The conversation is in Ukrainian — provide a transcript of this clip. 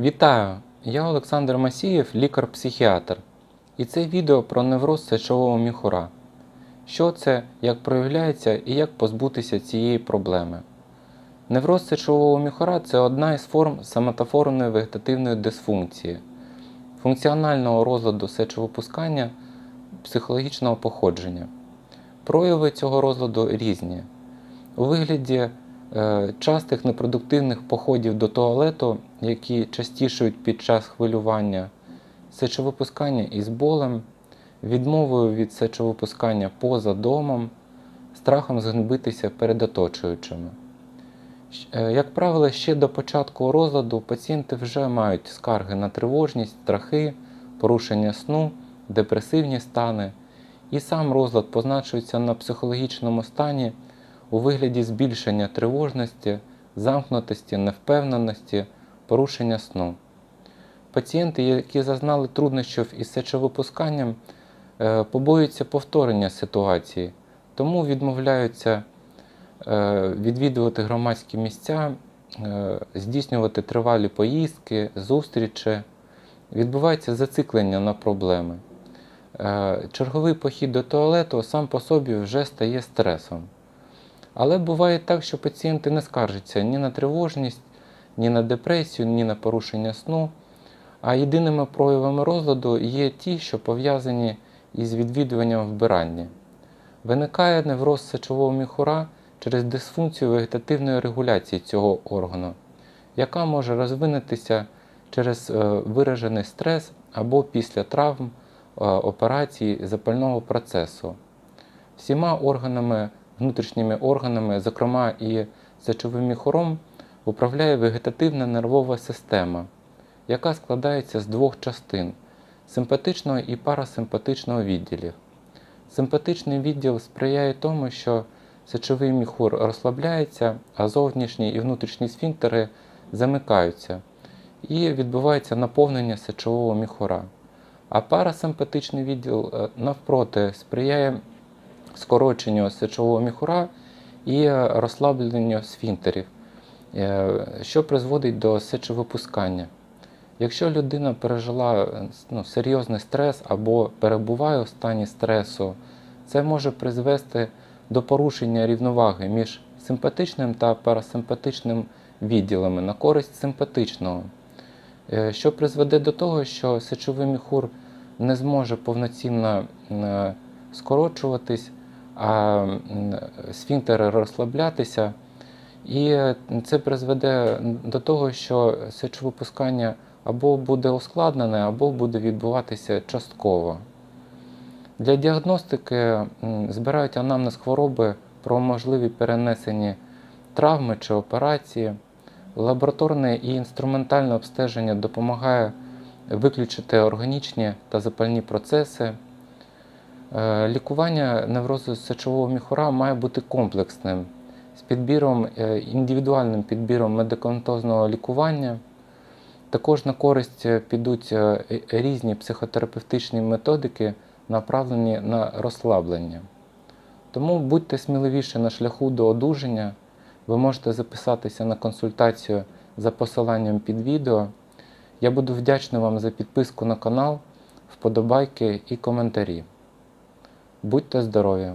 Вітаю! Я Олександр Масієв, лікар-психіатр. І це відео про невроз сечового міхура. Що це, як проявляється і як позбутися цієї проблеми. Невроз сечового міхура це одна із форм соматофорної вегетативної дисфункції, функціонального розладу сечовипускання психологічного походження. Прояви цього розладу різні. У вигляді частих непродуктивних походів до туалету, які частішують під час хвилювання, сечовипускання із болем, відмовою від сечовипускання поза домом, страхом згнобитися перед оточуючими. Е, Як правило, ще до початку розладу пацієнти вже мають скарги на тривожність, страхи, порушення сну, депресивні стани, і сам розлад позначується на психологічному стані у вигляді збільшення тривожності, замкнутості, невпевненості, порушення сну. Пацієнти, які зазнали труднощів із сечовипусканням, е, побоюються повторення ситуації, тому відмовляються е, відвідувати громадські місця, е, здійснювати тривалі поїздки, зустрічі. Відбувається зациклення на проблеми. Черговий похід до туалету сам по собі вже стає стресом. Але буває так, що пацієнти не скаржаться ні на тривожність, ні на депресію, ні на порушення сну. А єдиними проявами розладу є ті, що пов'язані із відвідуванням вбирання. Виникає невроз сечового міхура через дисфункцію вегетативної регуляції цього органу, яка може розвинутися через е, виражений стрес або після травм, е, операцій, запального процесу. Всіма органами, внутрішніми органами, зокрема і сечовим міхуром, управляє вегетативна нервова система, яка складається з двох частин симпатичного і парасимпатичного відділів. Симпатичний відділ сприяє тому, що сечовий міхур розслабляється, а зовнішні і внутрішні сфінктери замикаються і відбувається наповнення сечового міхура. А парасимпатичний відділ е, навпроти сприяє скороченню сечового міхура і розслабленню сфінктерів, е, що призводить до сечовипускання. Якщо людина пережила ну, серйозний стрес або перебуває у стані стресу, це може призвести до порушення рівноваги між симпатичним та парасимпатичним відділами на користь симпатичного, е, що призведе до того, що сечовий міхур не зможе повноцінно е, скорочуватись, а сфінктери розслаблятися. І е, це призведе до того, що сечовипускання або буде ускладнене, або буде відбуватися частково. Для діагностики збирають анамнез хвороби про можливі перенесені травми чи операції. Лабораторне і інструментальне обстеження допомагає виключити органічні та запальні процеси. Е, Лікування неврозу сечового міхура має бути комплексним з підбіром, е, індивідуальним підбіром медикаментозного лікування. Також на користь е, підуть різні психотерапевтичні методики, направлені на розслаблення. Тому будьте сміливіше на шляху до одужання. Ви можете записатися на консультацію за посиланням під відео. Я буду вдячний вам за підписку на канал, вподобайки і коментарі. Будьте здорові!